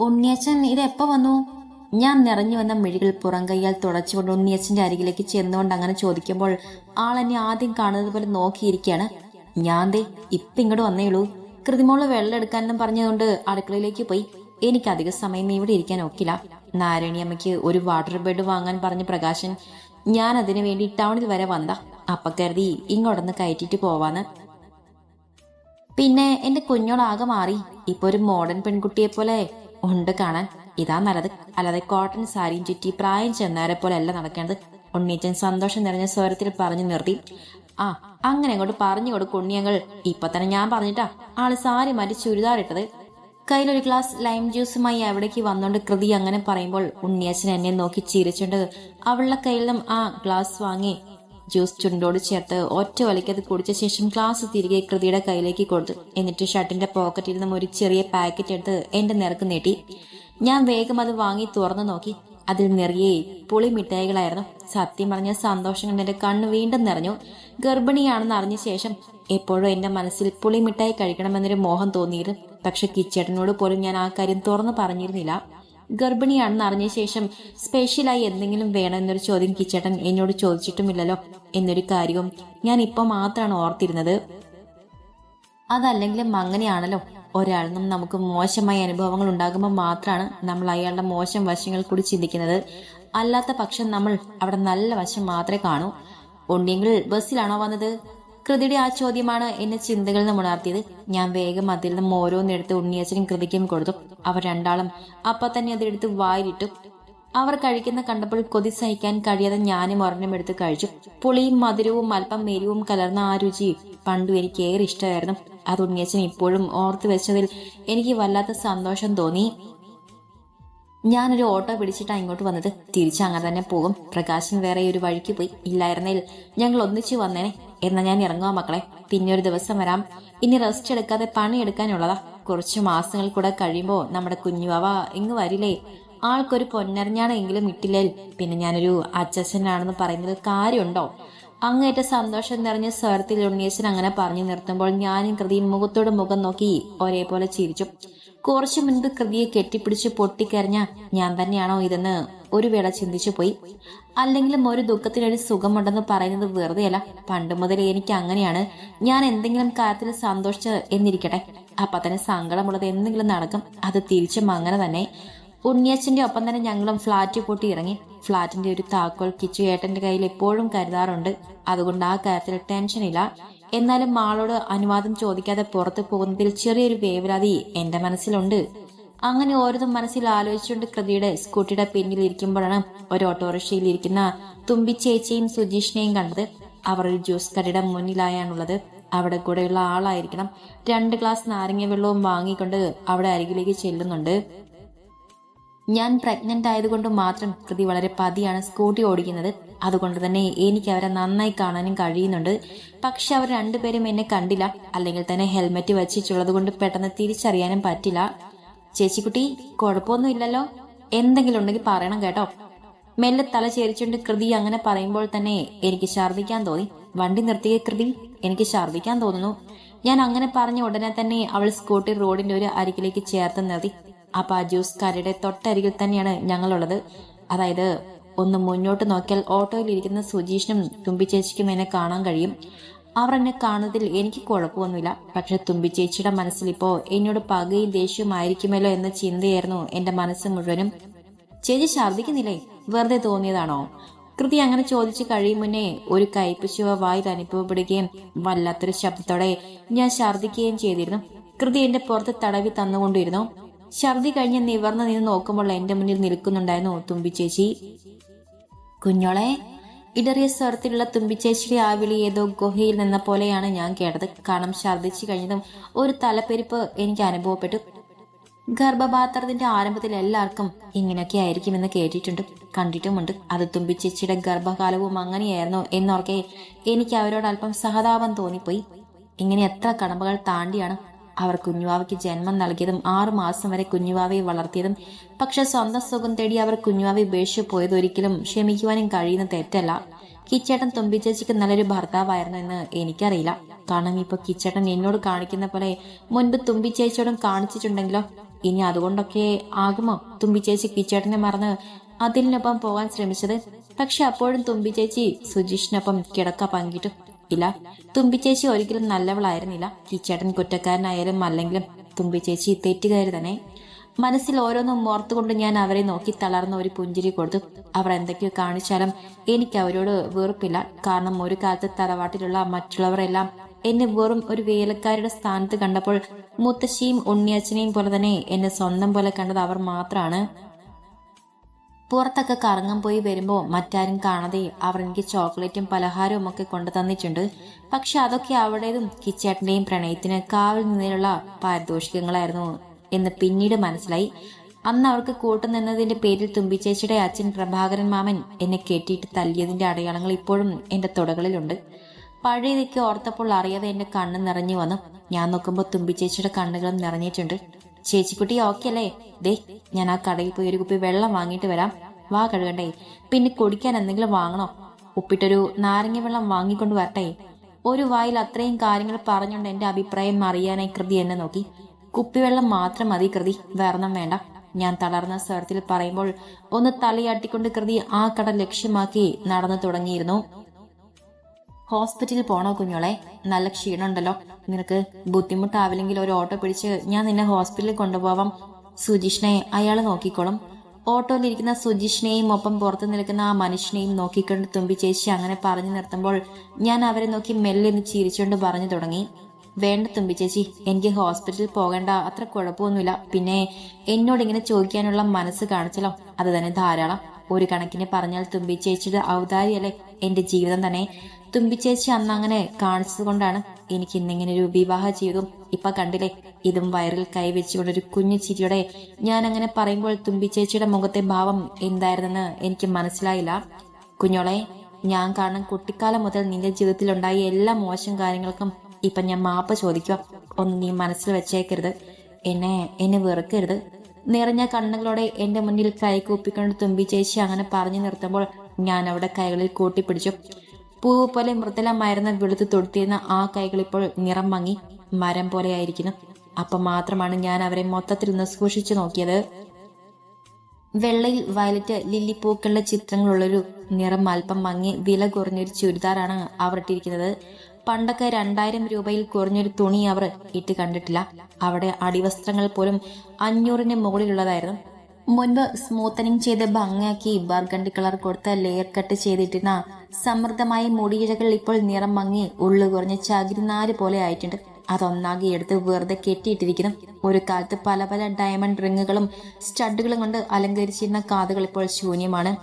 ഉണ്ണിയച്ചൻ ഇതെപ്പോ വന്നു? ഞാൻ നിറഞ്ഞു വന്ന മിഴികൾ പുറം കൈയാൽ തുടച്ചുകൊണ്ട് ഉണ്ണിയച്ചന്റെ അരികിലേക്ക് ചെന്നുകൊണ്ട് അങ്ങനെ ചോദിക്കുമ്പോൾ ആൾ എന്നെ ആദ്യം കാണുന്നത് പോലെ നോക്കിയിരിക്കുകയാണ്. ഞാൻ ദേ ഇപ്പൊ ഇങ്ങോട്ട് വന്നേയുള്ളൂ കൃതിമോൾ വെള്ളം എടുക്കാനെന്നും പറഞ്ഞതുകൊണ്ട് അടുക്കളയിലേക്ക് പോയി. എനിക്ക് അധിക സമയം ഇവിടെ ഇരിക്കാൻ ഒക്കില്ല. നാരായണി അമ്മയ്ക്ക് ഒരു വാട്ടർ ബെഡ് വാങ്ങാൻ പറഞ്ഞ പ്രകാശൻ ഞാൻ അതിനു വേണ്ടി ടൗണിൽ വരെ വന്ന അപ്പ കരുതി ഇങ്ങോട്ടൊന്ന് കയറ്റിട്ട് പോവാന്ന്. പിന്നെ എന്റെ കുഞ്ഞോളാകെ മാറി. ഇപ്പൊ ഒരു മോഡേൺ പെൺകുട്ടിയെ പോലെ ഉണ്ട് കാണാൻ. ഇതാ നല്ലത്. അല്ലാതെ കോട്ടൺ സാരിയും ചുറ്റി പ്രായം ചെന്നാരെ പോലെ അല്ല നടക്കേണ്ടത്. ഉണ്ണീച്ചൻ സന്തോഷം നിറഞ്ഞ സ്വരത്തിൽ പറഞ്ഞു നിർത്തി. ആ അങ്ങനെ അങ്ങോട്ട് പറഞ്ഞു കൊടുക്കും ഉണ്ണിയങ്ങൾ ഇപ്പൊ തന്നെ ഞാൻ പറഞ്ഞിട്ടാ. ആൾ സാരി മാറ്റി ചുരിദാർ ഇട്ടത്. കയ്യിലൊരു ഗ്ലാസ് ലൈം ജ്യൂസുമായി അവിടേക്ക് വന്നോണ്ട് കൃതി അങ്ങനെ പറയുമ്പോൾ ഉണ്ണിയച്ചൻ എന്നെ നോക്കി ചിരിച്ചുകൊണ്ട് അവളുടെ കയ്യിൽ നിന്നും ആ ഗ്ലാസ് വാങ്ങി. ജ്യൂസ് ചുണ്ടോട് ചേർത്ത് ഒറ്റ വലിക്കത് കുടിച്ച ശേഷം ഗ്ലാസ് തിരികെ കൃതിയുടെ കയ്യിലേക്ക് കൊടുത്തു. എന്നിട്ട് ഷർട്ടിന്റെ പോക്കറ്റിൽ നിന്നും ഒരു ചെറിയ പാക്കറ്റ് എടുത്ത് എന്റെ നിറക്ക് നീട്ടി. ഞാൻ വേഗം അത് വാങ്ങി തുറന്നു നോക്കി. അതിൽ നിറയെ പുളി മിഠായികളായിരുന്നു. സത്യം പറഞ്ഞ സന്തോഷം കൊണ്ട് എന്റെ കണ്ണ് വീണ്ടും നിറഞ്ഞു. ഗർഭിണിയാണെന്ന് അറിഞ്ഞ ശേഷം എപ്പോഴും എന്റെ മനസ്സിൽ പുളി മിഠായി കഴിക്കണമെന്നൊരു മോഹം തോന്നിയിരുന്നു. പക്ഷെ കിച്ചേട്ടനോട് പോലും ഞാൻ ആ കാര്യം തുറന്നു പറഞ്ഞിരുന്നില്ല. ഗർഭിണിയാണെന്ന് അറിഞ്ഞ ശേഷം സ്പെഷ്യലായി എന്തെങ്കിലും വേണം എന്നൊരു ചോദ്യം കിച്ചേട്ടൻ എന്നോട് ചോദിച്ചിട്ടുമില്ലല്ലോ എന്നൊരു കാര്യവും ഞാൻ ഇപ്പൊ മാത്രമാണ് ഓർത്തിരുന്നത്. അതല്ലെങ്കിലും അങ്ങനെയാണല്ലോ ഒരാളിനും നമുക്ക് മോശമായ അനുഭവങ്ങൾ ഉണ്ടാകുമ്പോൾ മാത്രമാണ് നമ്മൾ അയാളുടെ മോശം വശങ്ങൾ കൂടി ചിന്തിക്കുന്നത്. അല്ലാത്ത പക്ഷം നമ്മൾ അവിടെ നല്ല വശം മാത്രമേ കാണൂ. ഉണ്ടെങ്കിൽ ബസ്സിലാണോ വന്നത്? കൃതിയുടെ ആ ചോദ്യമാണ് എന്നെ ചിന്തകൾ നിന്ന് ഉണർത്തിയത്. ഞാൻ വേഗം അതിൽ നിന്നും ഓരോന്നെടുത്ത് ഉണ്ണിയച്ചനും കൃതിക്കും കൊടുത്തു. അവർ രണ്ടാളും അപ്പ തന്നെ അതെടുത്ത് വായിലിട്ടു. അവർ കഴിക്കുന്ന കണ്ടപ്പോൾ കൊതി സഹിക്കാൻ കഴിയാതെ ഞാനും ഒരെണ്ണം എടുത്ത് കഴിച്ചു. പുളിയും മധുരവും അല്പം എരിവും കലർന്ന ആ രുചി പണ്ടു എനിക്ക് ഏറെ ഇഷ്ടമായിരുന്നു. അത് ഉണ്ണിയച്ചൻ ഇപ്പോഴും ഓർത്തു വെച്ചതിൽ എനിക്ക് വല്ലാത്ത സന്തോഷം തോന്നി. ഞാനൊരു ഓട്ടോ പിടിച്ചിട്ടാണ് ഇങ്ങോട്ട് വന്നത്. തിരിച്ച് അങ്ങനെ തന്നെ പോകും. പ്രകാശൻ വേറെ ഒരു വഴിക്ക് പോയി. ഇല്ലായിരുന്നേൽ ഞങ്ങൾ ഒന്നിച്ചു വന്നേനെ. എന്നാ ഞാൻ ഇറങ്ങുക മക്കളെ. പിന്നെ ഒരു ദിവസം വരാം. ഇനി റെസ്റ്റ് എടുക്കാതെ പണി എടുക്കാനുള്ളതാ. കുറച്ചു മാസങ്ങൾ കൂടെ കഴിയുമ്പോ നമ്മുടെ കുഞ്ഞുവാവ ഇങ്ങ് വരില്ലേ? ആൾക്കൊരു പൊന്നറിഞ്ഞാണെങ്കിലും ഇട്ടില്ലേൽ പിന്നെ ഞാനൊരു അച്ഛനാണെന്ന് പറയുന്നത് കാര്യമുണ്ടോ? അങ്ങേറ്റ സന്തോഷം നിറഞ്ഞ സ്വരത്തിൽ ഉണ്ണിയച്ചൻ അങ്ങനെ പറഞ്ഞു നിർത്തുമ്പോൾ ഞാനും കൃതിയും മുഖത്തോട് മുഖം നോക്കി ഒരേപോലെ ചിരിച്ചു. കുറച്ചു മുൻപ് കൃതിയെ കെട്ടിപ്പിടിച്ച് പൊട്ടിക്കരഞ്ഞ ഞാൻ തന്നെയാണോ ഇതെന്ന് ഒരു വേള ചിന്തിച്ചു പോയി. അല്ലെങ്കിലും ഒരു ദുഃഖത്തിനൊരു സുഖമുണ്ടെന്ന് പറയുന്നത് വെറുതെയല്ല. പണ്ട് മുതൽ എനിക്ക് അങ്ങനെയാണ്. ഞാൻ എന്തെങ്കിലും കാര്യത്തിൽ സന്തോഷിച്ച് എന്നിരിക്കട്ടെ. അപ്പൊ തന്നെ സങ്കടമുള്ളത് എന്തെങ്കിലും നടക്കും. അത് തിരിച്ചും അങ്ങനെ തന്നെ. ഉണ്ണിയച്ചന്റെ ഒപ്പം തന്നെ ഞങ്ങളും ഫ്ലാറ്റ് പൊട്ടി ഇറങ്ങി. ഫ്ലാറ്റിന്റെ ഒരു താക്കോൽ കിച്ചു ഏട്ടന്റെ കയ്യിൽ എപ്പോഴും കരുതാറുണ്ട്. അതുകൊണ്ട് ആ കാര്യത്തിൽ ടെൻഷൻ ഇല്ല. എന്നാലും മാളോട് അനുവാദം ചോദിക്കാതെ പുറത്തു പോകുന്നതിൽ ചെറിയൊരു വേവലാതി എന്റെ മനസ്സിലുണ്ട്. അങ്ങനെ ഓരോന്നും മനസ്സിൽ ആലോചിച്ചുകൊണ്ട് കൃതിയുടെ സ്കൂട്ടിയുടെ പിന്നിൽ ഇരിക്കുമ്പോഴാണ് ഒരു ഓട്ടോറിക്ഷയിൽ ഇരിക്കുന്ന തുമ്പി ചേച്ചിയും സുജീഷിനെയും കണ്ടത്. അവർ ഒരു ജ്യൂസ് കടയുടെ മുന്നിലായാണുള്ളത്. അവിടെ കൂടെയുള്ള ആളായിരിക്കണം. രണ്ട് ഗ്ലാസ് നാരങ്ങ വെള്ളവും വാങ്ങിക്കൊണ്ട് അവിടെ അരികിലേക്ക് ചെല്ലുന്നുണ്ട്. ഞാൻ പ്രഗ്നന്റ് ആയതുകൊണ്ട് മാത്രം കൃതി വളരെ പതിയാണ് സ്കൂട്ടി ഓടിക്കുന്നത്. അതുകൊണ്ട് തന്നെ എനിക്ക് അവരെ നന്നായി കാണാനും കഴിയുന്നുണ്ട്. പക്ഷെ അവർ രണ്ടുപേരും എന്നെ കണ്ടില്ല. അല്ലെങ്കിൽ തന്നെ ഹെൽമെറ്റ് വെച്ചിട്ടുള്ളത് കൊണ്ട് പെട്ടെന്ന് തിരിച്ചറിയാനും പറ്റില്ല. ചേച്ചിക്കുട്ടി കുഴപ്പമൊന്നും ഇല്ലല്ലോ എന്തെങ്കിലും ഉണ്ടെങ്കിൽ പറയണം കേട്ടോ. മെല്ലെ തല ചേരിച്ചുകൊണ്ട് കൃതി അങ്ങനെ പറയുമ്പോൾ തന്നെ എനിക്ക് ഛർദ്ദിക്കാൻ തോന്നി. വണ്ടി നിർത്തിയ കൃതി എനിക്ക് ഛർദ്ദിക്കാൻ തോന്നുന്നു. ഞാൻ അങ്ങനെ പറഞ്ഞ ഉടനെ തന്നെ അവൾ സ്കൂട്ടി റോഡിന്റെ ഒരു അരികിലേക്ക് ചേർത്ത് നിർത്തി. അപ്പൊ ആ ജ്യൂസ് കാരുടെ തൊട്ടരികിൽ തന്നെയാണ് ഞങ്ങളുള്ളത്. അതായത് ഒന്ന് മുന്നോട്ട് നോക്കിയാൽ ഓട്ടോയിൽ ഇരിക്കുന്ന സുജീഷിനും തുമ്പിച്ചേച്ചിക്കും എന്നെ കാണാൻ കഴിയും. അവർ എന്നെ കാണുന്നതിൽ എനിക്ക് കുഴപ്പമൊന്നുമില്ല. പക്ഷെ തുമ്പി ചേച്ചിയുടെ മനസ്സിൽ ഇപ്പോ എന്നോട് പകയും ദേഷ്യമായിരിക്കുമല്ലോ എന്ന ചിന്തയായിരുന്നു എന്റെ മനസ്സ് മുഴുവനും. ചേച്ചി ഛർദിക്കുന്നില്ലേ വെറുതെ തോന്നിയതാണോ? കൃതി അങ്ങനെ ചോദിച്ചു കഴിയും മുന്നേ ഒരു കയ്പ് വായിൽ അനുഭവപ്പെടുകയും വല്ലാത്തൊരു ശബ്ദത്തോടെ ഞാൻ ഛർദിക്കുകയും ചെയ്തിരുന്നു. കൃതി എന്റെ പുറത്ത് തടവി തന്നുകൊണ്ടിരുന്നു. ഛർദി കഴിഞ്ഞ് നിവർന്ന് നിന്ന് നോക്കുമ്പോൾ എന്റെ മുന്നിൽ നിൽക്കുന്നുണ്ടായിരുന്നു തുമ്പി ചേച്ചി. കുഞ്ഞോളെ ഇടറിയ സ്വരത്തിലുള്ള തുമ്പിച്ചേച്ചിയുടെ ആ ഏതോ ഗുഹയിൽ നിന്ന പോലെയാണ് ഞാൻ കേട്ടത്. കാരണം ഛർദ്ദിച്ചു കഴിഞ്ഞതും ഒരു തലപ്പെരിപ്പ് എനിക്ക് അനുഭവപ്പെട്ടു. ഗർഭപാത്രത്തിന്റെ ആരംഭത്തിൽ എല്ലാവർക്കും ഇങ്ങനെയൊക്കെ ആയിരിക്കുമെന്ന് കേട്ടിട്ടുണ്ട് കണ്ടിട്ടുമുണ്ട്. അത് തുമ്പിച്ചേച്ചിയുടെ ഗർഭകാലവും അങ്ങനെയായിരുന്നു എന്നോർക്കെ എനിക്ക് അവരോട് അല്പം സഹതാപം തോന്നിപ്പോയി. ഇങ്ങനെ എത്ര കടമ്പകൾ താണ്ടിയാണ് അവർ കുഞ്ഞുവാവയ്ക്ക് ജന്മം നൽകിയതും ആറു മാസം വരെ കുഞ്ഞുവാവയെ വളർത്തിയതും പക്ഷെ സ്വന്തം സുഖം തേടി അവർ കുഞ്ഞുവാവയെ ഉപേക്ഷിച്ചു പോയത് ഒരിക്കലും ക്ഷമിക്കുവാനും കഴിയുന്ന തെറ്റല്ല. കിച്ചേട്ടൻ തുമ്പിച്ചേച്ചിക്ക് നല്ലൊരു ഭർത്താവായിരുന്നു എന്ന് എനിക്കറിയില്ല. കാരണം ഇപ്പൊ കിച്ചേട്ടൻ എന്നോട് കാണിക്കുന്ന പോലെ മുൻപ് തുമ്പിച്ചേച്ചിയോടും കാണിച്ചിട്ടുണ്ടെങ്കിലോ? ഇനി അതുകൊണ്ടൊക്കെ ആകുമോ? തുമ്പി ചേച്ചി കിച്ചേട്ടനെ മറന്ന് അതിലിനൊപ്പം പോകാൻ ശ്രമിച്ചത്? പക്ഷെ അപ്പോഴും തുമ്പി ചേച്ചി സുജീഷിനൊപ്പം കിടക്ക പങ്കിട്ടു. ഇല്ല തുമ്പി ചേച്ചി ഒരിക്കലും നല്ലവളായിരുന്നില്ല. കിച്ചേട്ടൻ കുറ്റക്കാരനായാലും അല്ലെങ്കിലും തുമ്പി ചേച്ചി തെറ്റുകാരി തന്നെ. മനസ്സിൽ ഓരോന്നും ഓർത്തുകൊണ്ട് ഞാൻ അവരെ നോക്കി തളർന്ന ഒരു പുഞ്ചിരി കൊടുത്തു. അവർ എന്തൊക്കെയോ കാണിച്ചാലും എനിക്ക് അവരോട് വെറുപ്പില്ല. കാരണം ഒരു കാലത്ത് തറവാട്ടിലുള്ള മറ്റുള്ളവരെല്ലാം എന്നെ വെറും ഒരു വേലക്കാരുടെ സ്ഥാനത്ത് കണ്ടപ്പോൾ മുത്തശ്ശിയും ഉണ്ണിയച്ഛനെയും പോലെ തന്നെ എന്നെ സ്വന്തം പോലെ കണ്ടത് അവർ മാത്രമാണ് പുറത്തൊക്കെ കറങ്ങാൻ പോയി വരുമ്പോൾ മറ്റാരും കാണാതെ അവർ എനിക്ക് ചോക്ലേറ്റും പലഹാരവും ഒക്കെ കൊണ്ടു തന്നിട്ടുണ്ട്. പക്ഷെ അതൊക്കെ അവളുടേതും കിച്ചേട്ടന്റെയും പ്രണയത്തിന് കാവൽ നിന്നതിനുള്ള പാരിതോഷികങ്ങളായിരുന്നു എന്ന് പിന്നീട് മനസ്സിലായി. അന്ന് അവർക്ക് കൂട്ടുനിന്നതിന്റെ പേരിൽ തുമ്പിച്ചേച്ചിയുടെ അച്ഛൻ പ്രഭാകരൻ മാമൻ എന്നെ കെട്ടിയിട്ട് തല്ലിയതിന്റെ അടയാളങ്ങൾ ഇപ്പോഴും എന്റെ തുടകളിലുണ്ട്. പഴയതൊക്കെ ഓർത്തപ്പോൾ അറിയാതെ എന്റെ കണ്ണ് നിറഞ്ഞു വന്നു. ഞാൻ നോക്കുമ്പോൾ തുമ്പിച്ചേച്ചിയുടെ കണ്ണുകളും നിറഞ്ഞിട്ടുണ്ട്. ചേച്ചിക്കുട്ടി ഓക്കെ അല്ലേ? ദേ ഞാൻ ആ കടയിൽ പോയി ഒരു കുപ്പി വെള്ളം വാങ്ങിയിട്ട് വരാം. വാ കഴുകണ്ടേ. പിന്നെ കുടിക്കാൻ എന്തെങ്കിലും വാങ്ങണോ? ഉപ്പിട്ടൊരു നാരങ്ങ വെള്ളം വാങ്ങിക്കൊണ്ട് വരട്ടെ. ഒരു വായിൽ അത്രയും കാര്യങ്ങൾ പറഞ്ഞുകൊണ്ട് എന്റെ അഭിപ്രായം അറിയാനായി കൃതി എന്നെ നോക്കി. കുപ്പിവെള്ളം മാത്രം മതി കൃതി. വേറൊന്നും വേണ്ട. ഞാൻ തളർന്ന സ്വരത്തിൽ പറയുമ്പോൾ ഒന്ന് തലയാട്ടിക്കൊണ്ട് കൃതി ആ കട ലക്ഷ്യമാക്കി നടന്നു തുടങ്ങിയിരുന്നു. ഹോസ്പിറ്റലിൽ പോണോ കുഞ്ഞോളെ നല്ല ക്ഷീണമുണ്ടല്ലോ. നിനക്ക് ബുദ്ധിമുട്ടാവില്ലെങ്കിൽ ഒരു ഓട്ടോ പിടിച്ച് ഞാൻ നിന്നെ ഹോസ്പിറ്റലിൽ കൊണ്ടുപോവാം. സുജിഷിനെ അയാൾ നോക്കിക്കോളും. ഓട്ടോയിലിരിക്കുന്ന സുജിഷിനെയും ഒപ്പം പുറത്തു നിൽക്കുന്ന ആ മനുഷ്യനെയും നോക്കിക്കൊണ്ട് തുമ്പി ചേച്ചി അങ്ങനെ പറഞ്ഞു നിർത്തുമ്പോൾ ഞാൻ അവരെ നോക്കി മെല്ലെ ഒന്ന് ചിരിച്ചുകൊണ്ട് പറഞ്ഞു തുടങ്ങി. വേണ്ട തുമ്പി ചേച്ചി എനിക്ക് ഹോസ്പിറ്റലിൽ പോകേണ്ട. അത്ര കുഴപ്പമൊന്നുമില്ല. പിന്നെ എന്നോട് ഇങ്ങനെ ചോദിക്കാനുള്ള മനസ്സ് കാണിച്ചല്ലോ. അത് തന്നെ ധാരാളം. ഒരു കണക്കിന് പറഞ്ഞാൽ തുമ്പി ചേച്ചിയുടെ ഔദാര്യല്ലേ എന്റെ ജീവിതം തന്നെ. തുമ്പി ചേച്ചി അന്ന് അങ്ങനെ കാണിച്ചതുകൊണ്ടാണ് എനിക്ക് ഇന്നിങ്ങനെ ഒരു വിവാഹ ജീവിതം ഇപ്പൊ കണ്ടില്ലേ? ഇതും വയറിൽ കൈവച്ചുകൊണ്ട് ഒരു കുഞ്ഞു ചിരിയോടെ ഞാൻ അങ്ങനെ പറയുമ്പോൾ തുമ്പിച്ചേച്ചിയുടെ മുഖത്തെ ഭാവം എന്തായിരുന്നെന്ന് എനിക്ക് മനസ്സിലായില്ല. കുഞ്ഞോളെ ഞാൻ കാരണം കുട്ടിക്കാലം മുതൽ നിന്റെ ജീവിതത്തിൽ ഉണ്ടായ എല്ലാ മോശം കാര്യങ്ങൾക്കും ഇപ്പൊ ഞാൻ മാപ്പ് ചോദിക്കുക. ഒന്ന് നീ മനസ്സിൽ വെച്ചേക്കരുത്. എന്നെ എന്നെ വെറുക്കരുത്. നിറഞ്ഞ കണ്ണുകളോടെ എന്റെ മുന്നിൽ കൈ കൂപ്പിക്കൊണ്ട് തുമ്പി ചേച്ചി അങ്ങനെ പറഞ്ഞു നിർത്തുമ്പോൾ ഞാൻ അവിടെ കൈകളിൽ കൂട്ടിപ്പിടിച്ചു. പൂവ് പോലെ മൃദുലമായിരുന്ന വെളുത്ത് തൊടുത്തിരുന്ന ആ കൈകൾ ഇപ്പോൾ നിറം മങ്ങി മരം പോലെയായിരിക്കുന്നു. അപ്പൊ മാത്രമാണ് ഞാൻ അവരെ മൊത്തത്തിൽ നിന്ന് സൂക്ഷിച്ചു നോക്കിയത്. വെള്ളയിൽ വയലറ്റ് ലില്ലി ലില്ലിപ്പൂക്കളുടെ ചിത്രങ്ങളുള്ളൊരു നിറം അല്പം മങ്ങി വില കുറഞ്ഞൊരു ചുരിദാറാണ് അവർ ഇട്ടിരിക്കുന്നത്. പണ്ടൊക്കെ രണ്ടായിരം രൂപയിൽ കുറഞ്ഞൊരു തുണി അവർ ഇട്ട് കണ്ടിട്ടില്ല. അവിടെ അടിവസ്ത്രങ്ങൾ പോലും അഞ്ഞൂറിന് മുകളിലുള്ളതായിരുന്നു. മുൻപ് സ്മൂത്തനിങ് ചെയ്ത് ഭംഗിയാക്കി ബർഗണ്ടി കളർ കൊടുത്ത് ലെയർ കട്ട് ചെയ്തിട്ടിരുന്ന സമൃദ്ധമായ മുടിയിഴകൾ ഇപ്പോൾ നിറം മങ്ങി ഉള്ളു കുറഞ്ഞ ചകിരിനാര് പോലെ ആയിട്ടുണ്ട്. അതൊന്നാകെ എടുത്ത് വെറുതെ കെട്ടിയിട്ടിരിക്കുന്നു. ഒരു കാലത്ത് പല പല ഡയമണ്ട് റിങ്ങുകളും സ്റ്റഡുകളും കൊണ്ട് അലങ്കരിച്ചിരുന്ന കാതുകൾ ഇപ്പോൾ ശൂന്യമാണ്.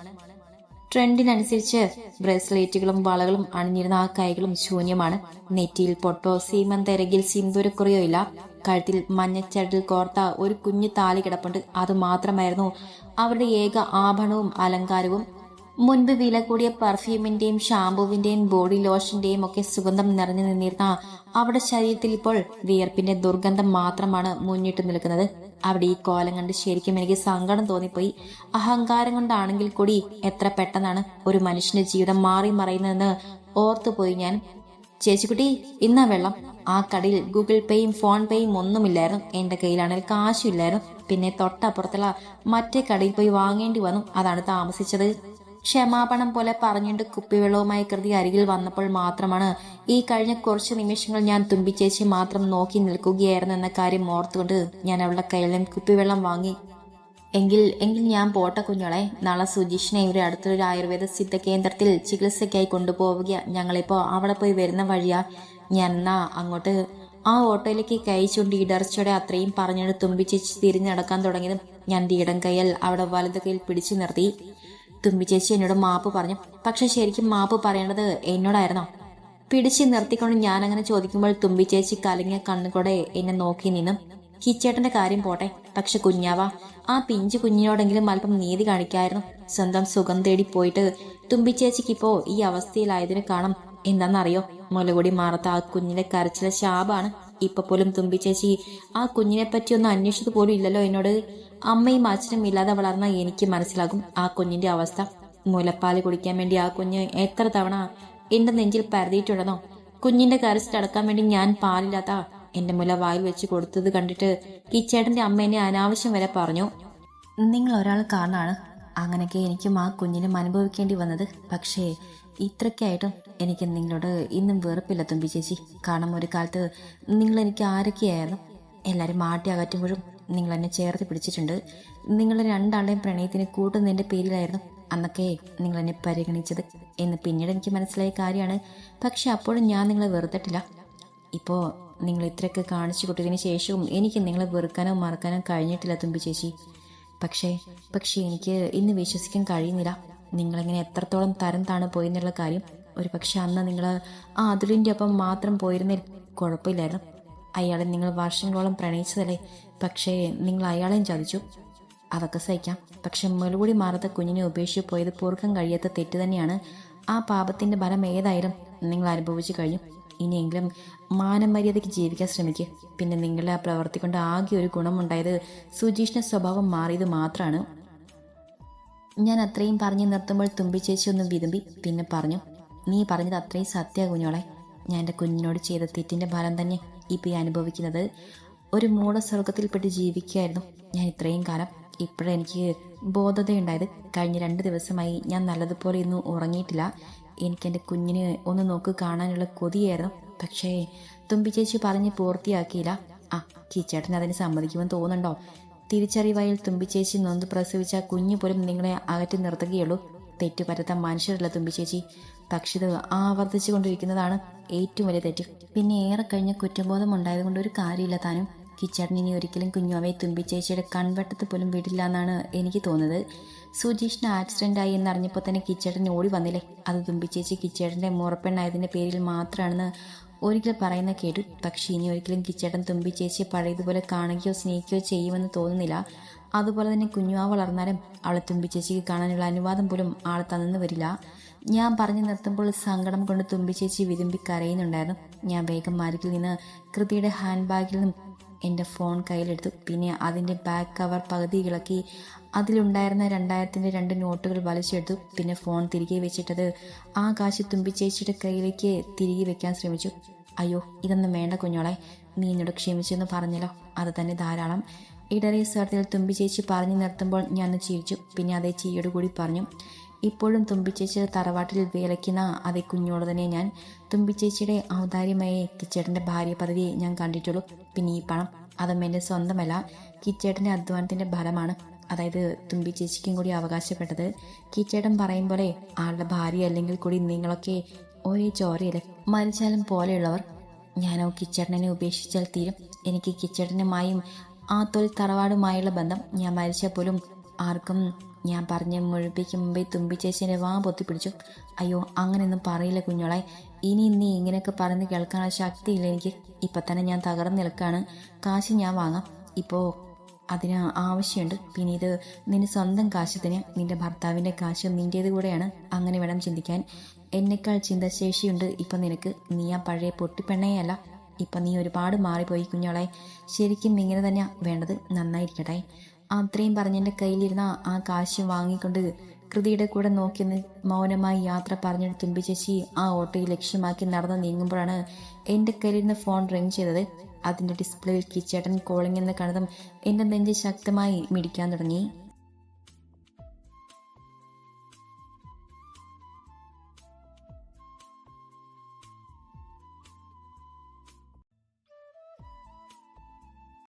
ട്രെൻഡിനനുസരിച്ച് ബ്രേസ്ലെറ്റുകളും വളകളും അണിഞ്ഞിരുന്ന ആ കൈകളും ശൂന്യമാണ്. നെറ്റിയിൽ പൊട്ടോ സീമന്തരകിൽ സിന്ദൂരക്കുറിയോ ഇല്ല. കഴുത്തിൽ മഞ്ഞച്ചരടിൽ കോർത്ത ഒരു കുഞ്ഞു താലി കിടപ്പുണ്ട്. അത് മാത്രമായിരുന്നു. അവരുടെ ഏക ആഭരണവും അലങ്കാരവും. മുൻപ് വില കൂടിയ പെർഫ്യൂമിന്റെയും ഷാമ്പുവിന്റെയും ബോഡി ലോഷന്റെയും ഒക്കെ സുഗന്ധം നിറഞ്ഞു നിന്നിരുന്ന അവിടെ ശരീരത്തിൽ ഇപ്പോൾ വിയർപ്പിന്റെ ദുർഗന്ധം മാത്രമാണ് മുന്നിട്ട് നിൽക്കുന്നത്. അവിടെ ഈ കോലം കണ്ട് ശരിക്കും എനിക്ക് സങ്കടം തോന്നിപ്പോയി. അഹങ്കാരം കൊണ്ടാണെങ്കിൽ കൂടി എത്ര പെട്ടെന്നാണ് ഒരു മനുഷ്യന്റെ ജീവിതം മാറി മറയുന്നതെന്ന് ഓർത്തുപോയി ഞാൻ. ചേച്ചിക്കുട്ടി ഇന്നാ വെള്ളം. ആ കടയിൽ ഗൂഗിൾ പേയും ഫോൺ പേയും ഒന്നുമില്ലായിരുന്നു. എന്റെ കയ്യിലാണെങ്കിൽ കാശുമില്ലായിരുന്നു. പിന്നെ തൊട്ടപ്പുറത്തുള്ള മറ്റേ കടയിൽ പോയി വാങ്ങേണ്ടി വന്നു. അതാണ് താമസിച്ചത്. ക്ഷമാപണം പോലെ പറഞ്ഞുകൊണ്ട് കുപ്പിവെള്ളവുമായി കൃതി അരികിൽ വന്നപ്പോൾ മാത്രമാണ് ഈ കഴിഞ്ഞ കുറച്ച് നിമിഷങ്ങൾ ഞാൻ തുമ്പിച്ചേച്ചി മാത്രം നോക്കി നിൽക്കുകയായിരുന്നു എന്ന കാര്യം ഓർത്തുകൊണ്ട് ഞാൻ അവളുടെ കയ്യിൽ നിന്ന് കുപ്പിവെള്ളം വാങ്ങി എങ്കിൽ എങ്കിൽ ഞാൻ പോട്ടെ കുഞ്ഞോളെ. നാളെ സുജീഷിനെ ഇവരെ അടുത്തൊരു ആയുർവേദ സിദ്ധ കേന്ദ്രത്തിൽ ചികിത്സയ്ക്കായി കൊണ്ടുപോവുക ഞങ്ങളിപ്പോ അവിടെ പോയി വരുന്ന വഴിയാ. ഞാൻ എന്നാ അങ്ങോട്ട് ആ ഓട്ടോയിലേക്ക് കൈ ചൂണ്ടി ഇടർച്ചയോടെ അത്രയും പറഞ്ഞിട്ട് തുമ്പിച്ചേച്ചി തിരിഞ്ഞു നടക്കാൻ തുടങ്ങിയതും ഞാൻ ഇടം കയ്യൽ അവിടെ വലത് കയ്യിൽ പിടിച്ചു നിർത്തി. തുമ്പിച്ചേച്ചി എന്നോട് മാപ്പ് പറഞ്ഞു. പക്ഷെ ശരിക്കും മാപ്പ് പറയേണ്ടത് എന്നോടായിരുന്നോ? പിടിച്ചു നിർത്തിക്കൊണ്ട് ഞാൻ അങ്ങനെ ചോദിക്കുമ്പോൾ തുമ്പിച്ചേച്ചി കലങ്ങിയ കണ്ണുകൂടെ എന്നെ നോക്കി നിന്നും. കിച്ചേട്ടന്റെ കാര്യം പോട്ടെ. പക്ഷെ കുഞ്ഞാവ ആ പിഞ്ചു കുഞ്ഞിനോടെങ്കിലും അല്പം നീതി കാണിക്കായിരുന്നു. സ്വന്തം സുഖം തേടി പോയിട്ട് തുമ്പിച്ചേച്ചിക്കിപ്പോ ഈ അവസ്ഥയിലായതിന് കാണും. എന്താണെന്നറിയോ മുലകുടി മാറത്ത ആ കുഞ്ഞിന്റെ കരച്ചിലെ ശാപാണ്. ഇപ്പൊ പോലും തുമ്പിച്ചേച്ചി ആ കുഞ്ഞിനെ പറ്റി ഒന്നും അന്വേഷിച്ചത് പോലും ഇല്ലല്ലോ എന്നോട്. അമ്മയും അച്ഛനും ഇല്ലാതെ വളർന്ന എനിക്ക് മനസ്സിലാകും ആ കുഞ്ഞിന്റെ അവസ്ഥ. മുലപ്പാൽ കുടിക്കാൻ വേണ്ടി ആ കുഞ്ഞ് എത്ര തവണ എന്റെ നെഞ്ചിൽ പരതിയിട്ടുണ്ടെന്നോ? കുഞ്ഞിന്റെ കരച്ചിലടക്കാൻ വേണ്ടി ഞാൻ പാലില്ലാത്ത എന്റെ മുല വായിൽ വെച്ച് കൊടുത്തത് കണ്ടിട്ട് കിച്ചേട്ടന്റെ അമ്മ എന്നെ അനാവശ്യം വരെ പറഞ്ഞു. നിങ്ങൾ ഒരാൾ കാരണമാണ് അങ്ങനെയൊക്കെ എനിക്കും ആ കുഞ്ഞിനും അനുഭവിക്കേണ്ടി വന്നത്. പക്ഷേ ഇത്രയ്ക്കായിട്ടും എനിക്ക് നിങ്ങളോട് ഇന്നും വെറുപ്പില്ല തുമ്പി ചേച്ചി. കാരണം ഒരു കാലത്ത് നിങ്ങൾ എനിക്ക് ആരൊക്കെയായിരുന്നു? എല്ലാവരും മാട്ടി അകറ്റുമ്പോഴും നിങ്ങൾ എന്നെ ചേർത്ത് പിടിച്ചിട്ടുണ്ട്. നിങ്ങൾ രണ്ടാളുടെയും പ്രണയത്തിന് കൂട്ടുന്നതിന്റെ പേരിലായിരുന്നു. അന്നൊക്കെ നിങ്ങൾ എന്നെ പരിഗണിച്ചത്. എന്ന് പിന്നീട് എനിക്ക് മനസ്സിലായ കാര്യമാണ്. പക്ഷെ അപ്പോഴും ഞാൻ നിങ്ങളെ വെറുത്തിട്ടില്ല. ഇപ്പോൾ നിങ്ങൾ ഇത്രയൊക്കെ കാണിച്ചു കൊടുത്തതിന് ശേഷവും എനിക്ക് നിങ്ങളെ വെറുക്കാനോ മറക്കാനോ കഴിഞ്ഞിട്ടില്ല തുമ്പി ചേച്ചി. പക്ഷേ പക്ഷേ എനിക്ക് ഇന്ന് വിശ്വസിക്കാൻ കഴിയുന്നില്ല. നിങ്ങളിങ്ങനെ എത്രത്തോളം തരം താണ് പോയെന്നുള്ള കാര്യം. ഒരു പക്ഷെ അന്ന് നിങ്ങൾ ആ അതുലിന്റെ ഒപ്പം മാത്രം പോയിരുന്ന കുഴപ്പമില്ലായിരുന്നു. അയാളെ നിങ്ങൾ വർഷങ്ങളോളം പ്രണയിച്ചതല്ലേ. പക്ഷേ നിങ്ങൾ അയാളെയും ചതിച്ചു. അതൊക്കെ സഹിക്കാം. പക്ഷെ മുലകൂടി മാറാത്ത കുഞ്ഞിനെ ഉപേക്ഷിച്ച് പോയത് പൊറുക്കാൻ കഴിയാത്ത തെറ്റ് തന്നെയാണ് ആ പാപത്തിന്റെ ഫലം ഏതായാലും നിങ്ങൾ അനുഭവിച്ചു കഴിഞ്ഞു. ഇനിയെങ്കിലും മാനമര്യാദയ്ക്ക് ജീവിക്കാൻ ശ്രമിക്കുക പിന്നെ നിങ്ങളുടെ ആ പ്രവർത്തി കൊണ്ട് ആകെ ഒരു ഗുണമുണ്ടായത് സുജീഷിന്റെ സ്വഭാവം മാറിയത് മാത്രമാണ് ഞാൻ അത്രയും പറഞ്ഞു നിർത്തുമ്പോൾ തുമ്പിച്ചേച്ചി ഒന്ന് വിതുമ്പി പിന്നെ പറഞ്ഞു നീ പറഞ്ഞത് അത്രയും സത്യ കുഞ്ഞോളെ. ഞാൻ എന്റെ കുഞ്ഞിനോട് ചെയ്ത തെറ്റിന്റെ ഫലം തന്നെ ഇപ്പം ഈ അനുഭവിക്കുന്നത്. ഒരു മൂഢസ്വർഗത്തിൽപ്പെട്ട് ജീവിക്കുകയായിരുന്നു ഞാൻ ഇത്രയും കാലം. ഇപ്പോഴെനിക്ക് ബോധതയുണ്ടായത്. കഴിഞ്ഞ രണ്ട് ദിവസമായി ഞാൻ നല്ലതുപോലെ ഇന്നും ഉറങ്ങിയിട്ടില്ല. എനിക്ക് എന്റെ കുഞ്ഞിന് ഒന്ന് നോക്ക് കാണാനുള്ള കൊതിയായിരുന്നു. പക്ഷേ തുമ്പി ചേച്ചി പറഞ്ഞ് പൂർത്തിയാക്കിയില്ല. ആ കീച്ചേട്ടൻ അതിന് സമ്മതിക്കുമെന്ന് തോന്നുന്നുണ്ടോ? തിരിച്ചറിവായിൽ തുമ്പി ചേച്ചി നൊന്ത് പ്രസവിച്ച കുഞ്ഞു പോലും നിങ്ങളെ അകറ്റി നിർത്തുകയുള്ളൂ. തെറ്റുപറ്റത്ത മനുഷ്യരല്ല തുമ്പി ചേച്ചി. ഇത് ആവർത്തിച്ചു കൊണ്ടിരിക്കുന്നതാണ് ഏറ്റവും വലിയ തെറ്റ്. പിന്നെ ഏറെ കഴിഞ്ഞ കുറ്റബോധം ഉണ്ടായതുകൊണ്ട് ഒരു കാര്യമില്ല താനും. കിച്ചേട്ടൻ ഇനി ഒരിക്കലും കുഞ്ഞുവയെ തുമ്പിച്ചേച്ചിയുടെ കൺവട്ടത്ത് പോലും വിടില്ല എന്നാണ് എനിക്ക് തോന്നുന്നത്. സുജീഷിന് ആക്സിഡന്റ് ആയി എന്നറിഞ്ഞപ്പോൾ തന്നെ കിച്ചേട്ടൻ ഓടി വന്നില്ലേ? അത് തുമ്പിച്ചേച്ചി കിച്ചേട്ടന്റെ മുറപ്പെണ്ണായതിന്റെ പേരിൽ മാത്രമാണെന്ന് ഒരിക്കൽ പറയുന്ന കേട്ടു. പക്ഷേ ഇനി ഒരിക്കലും കിച്ചേട്ടൻ തുമ്പി ചേച്ചിയെ പഴയതുപോലെ കാണുകയോ സ്നേഹിക്കുകയോ ചെയ്യുമെന്ന് തോന്നുന്നില്ല. അതുപോലെ തന്നെ കുഞ്ഞുവാ വളർന്നാലും അവളെ തുമ്പി ചേച്ചിക്ക് കാണാനുള്ള അനുവാദം പോലും ആൾ തന്നെന്ന് വരില്ല. ഞാൻ പറഞ്ഞു നിർത്തുമ്പോൾ സങ്കടം കൊണ്ട് തുമ്പി ചേച്ചി വിതുമ്പി കരയുന്നുണ്ടായിരുന്നു. ഞാൻ വേഗം മാരിക്കിൽ നിന്ന് കൃതിയുടെ ഹാൻഡ് ബാഗിൽ നിന്നും എന്റെ ഫോൺ കയ്യിലെടുത്തു. പിന്നെ അതിന്റെ ബാക്ക് കവർ പകുതി ഇളക്കി അതിലുണ്ടായിരുന്ന രണ്ടായിരത്തിന്റെ രണ്ട് നോട്ടുകൾ വലിച്ചെടുത്തു. പിന്നെ ഫോൺ തിരികെ വെച്ചിട്ടത് ആ കാശ് തുമ്പിച്ചേച്ചിയുടെ കയ്യിലേക്ക് തിരികെ വെക്കാൻ ശ്രമിച്ചു. അയ്യോ ഇതൊന്നും വേണ്ട കുഞ്ഞോളെ. നീ എന്നോട് ക്ഷമിച്ചെന്ന് പറഞ്ഞല്ലോ. അത് തന്നെ ധാരാളം. ഇടറിയ തുമ്പി തുമ്പിച്ചേച്ചി പറഞ്ഞു നിർത്തുമ്പോൾ ഞാൻ ചിരിച്ചു. പിന്നെ അതേ ചീയോട് കൂടി പറഞ്ഞു. ഇപ്പോഴും തുമ്പിച്ചേച്ചി തറവാട്ടിൽ വിലയ്ക്കുന്ന അതേ കുഞ്ഞോട് തന്നെ ഞാൻ തുമ്പിച്ചേച്ചിയുടെ ഔദാര്യമായ കിച്ചേട്ടന്റെ ഭാര്യ പദവിയെ ഞാൻ കണ്ടിട്ടുള്ളൂ. പിന്നെ ഈ പണം അതും എന്റെ സ്വന്തമല്ല കിച്ചേട്ടന്റെ അധ്വാനത്തിന്റെ ഫലമാണ്. അതായത് തുമ്പി ചേച്ചിക്കും കൂടി അവകാശപ്പെട്ടത് കിച്ചേട്ടൻ പറയും പോലെ ആളുടെ ഭാര്യ അല്ലെങ്കിൽ കൂടി നിങ്ങളൊക്കെ ഒരേ ചോരയല്ലേ മരിച്ചാലും പോലെയുള്ളവർ. ഞാനോ കിച്ചേട്ടനെ ഉപേക്ഷിച്ചാൽ തീരും. എനിക്ക് കിച്ചേട്ടനുമായും ആ തൊഴിൽ തറവാടുമായുള്ള ബന്ധം ഞാൻ മരിച്ചാൽ പോലും ആർക്കും ഞാൻ പറഞ്ഞ് മുഴുപ്പിക്കും മുമ്പേ തുമ്പി ചേച്ചിനെ വാ പൊത്തിപ്പിടിച്ചു. അയ്യോ അങ്ങനെയൊന്നും പറയില്ല കുഞ്ഞോളെ. ഇനി നീ ഇങ്ങനെയൊക്കെ പറഞ്ഞ് കേൾക്കാനുള്ള ശക്തിയില്ല എനിക്ക്. ഇപ്പം തന്നെ ഞാൻ തകർന്ന് നിൽക്കുകയാണ് കാശ് ഞാൻ വാങ്ങാം. ഇപ്പോൾ അതിന് ആവശ്യമുണ്ട്. പിന്നെ ഇത് നിന്റെ സ്വന്തം കാശ് തന്നെ നിന്റെ ഭർത്താവിന്റെ കാശ് നിന്റേത് കൂടെയാണ്. അങ്ങനെ വേണം ചിന്തിക്കാൻ. എന്നെക്കാൾ ചിന്താശേഷിയുണ്ട് ഇപ്പം നിനക്ക്. നീ ആ പഴയ പൊട്ടിപ്പെണ്ണയല്ല. ഇപ്പം നീ ഒരുപാട് മാറിപ്പോയി കുഞ്ഞോളെ. ശരിക്കും ഇങ്ങനെ തന്നെയാണ് വേണ്ടത്? നന്നായിരിക്കട്ടെ. അത്രയും പറഞ്ഞ് എന്റെ കയ്യിലിരുന്ന ആ കാശ് വാങ്ങിക്കൊണ്ട് കൃതിയുടെ കൂടെ നോക്കി മൗനമായി യാത്ര പറഞ്ഞിട്ട് തുമ്പി ചേച്ചി ആ ഓട്ടോയിൽ ലക്ഷ്യമാക്കി നടന്ന് നീങ്ങുമ്പോഴാണ് എന്റെ കയ്യിലിരുന്ന ഫോൺ റിങ് ചെയ്തത്. അതിന്റെ ഡിസ്പ്ലേയിൽ കിച്ചേട്ടൻ കോളിംഗ് എന്ന് കണ്ടതും എന്റെ നെഞ്ച് ശക്തമായി മിടിക്കാൻ തുടങ്ങി.